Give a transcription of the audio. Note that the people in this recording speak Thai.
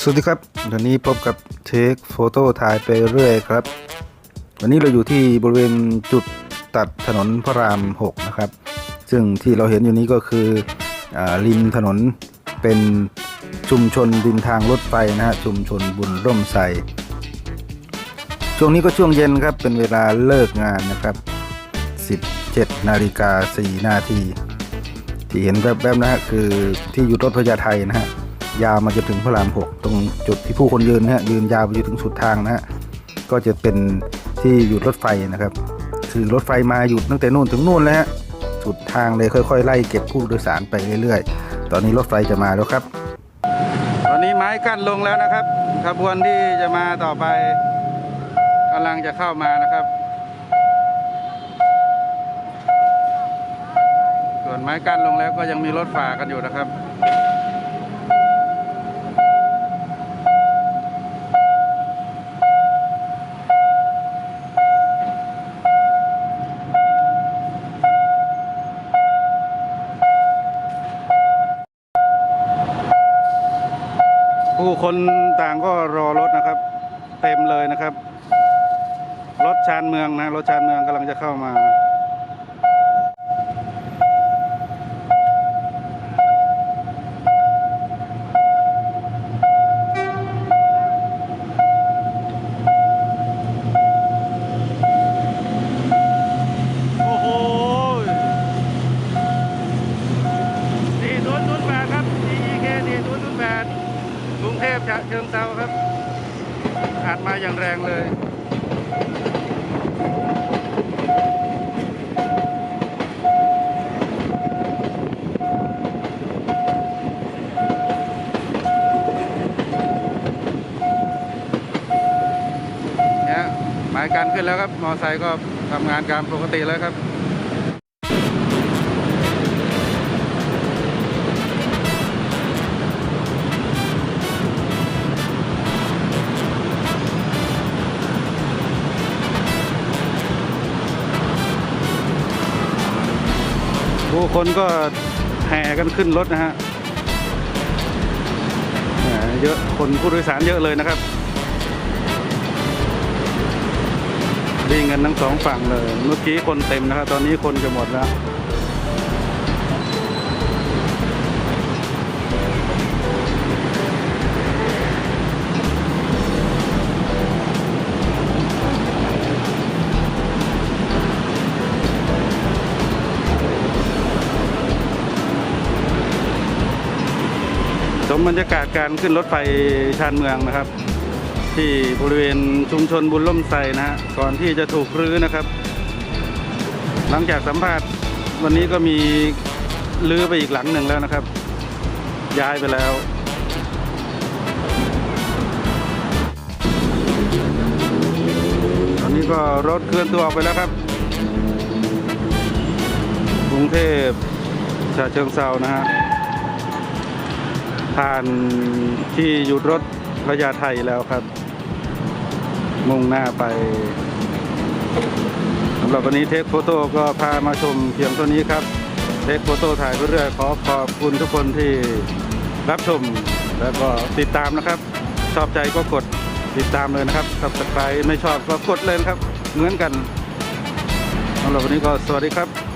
สวัสดีครับวันนี้พบกับเทคโฟโต้ถ่ายไปเรื่อยครับ วันนี้เราอยู่ที่บริเวณจุดตัดถนนพระราม 6 นะครับ ซึ่งที่เราเห็นอยู่นี้ก็คืออริมถนนเป็นชุมชนริมทางรถไฟนะฮะชุมชนบุญร่มไทรช่วงนี้ก็ช่วงเย็นครับ เป็นเวลาเลิกงานนะครับ 17 นาฬิกา 4 นาที ที่เห็นแวบๆนะฮะคือที่หยุดรถพญาไทนะฮะ ยาวมาจนถึงพระรามหกตรงจุดที่ผู้คนยืนนะฮะยืนยาวไปจนถึงสุดทางนะฮะก็จะเป็นที่หยุดรถไฟนะครับ คือรถไฟมาหยุดตั้งแต่นู่นถึงนู่นแล้วฮะสุดทางเลยค่อย ๆ ไล่เก็บผู้โดยสารไปเรื่อยๆ ตอนนี้รถไฟจะมาแล้วครับ ตอนนี้ไม้กั้นลงแล้วนะครับขบวนที่จะมาต่อไปกำลังจะเข้ามานะครับ ส่วนไม้กั้นลงแล้วก็ยังมีรถฝ่ากันอยู่นะครับ ผู้คนต่างก็รอรถนะครับ เต็มเลยนะครับ รถชานเมืองนะรถชานเมืองกำลังจะเข้ามา โอ้โหสี่ศูนย์ศูนย์แปดครับ DEK สี่ศูนย์ศูนย์แปด กรุงเทพฉะเชิงเซาครับอาจมาอย่างแรงเลยเนี่ยหมายการขึ้นแล้วครับ มอไซค์ก็ทำงานการปกติแล้วครับ ผู้คนก็แห่กันขึ้นรถนะฮะเยอะคนผู้โดยสารเยอะเลยนะครับวิ่งกันทั้งสองฝั่งเลย เมื่อกี้คนเต็มนะครับ ตอนนี้คนจะหมดแล้ว มบรรยากาศการขึ้นรถไฟชานเมืองนะครับ ที่บริเวณชุมชนบุญล่มไทรนะฮะก่อนที่จะถูกรื้อนะครับ หลังจากสัมภาษณ์วันนี้ก็มีรื้อไปอีกหลังหนึ่งแล้วนะครับ ย้ายไปแล้วตอนนี้ก็รถเคลื่อนตัวออกไปแล้วครับกรุงเทพฉะเชิงเซานะฮะ ผ่านที่หยุดรถพญาไทแล้วครับ มุ่งหน้าไปสำหรับวันนี้เทคโฟโต้ก็พามาชมเพียงเท่านี้ครับ เทคโฟโต้ถ่ายเรื่อยๆขอขอบคุณทุกคนที่รับชมแล้วก็ติดตามนะครับ ชอบใจก็กดติดตามเลยนะครับ subscribe ไม่ชอบก็กดเลยนะครับ เหมือนกันสำหรับวันนี้ก็สวัสดีครับ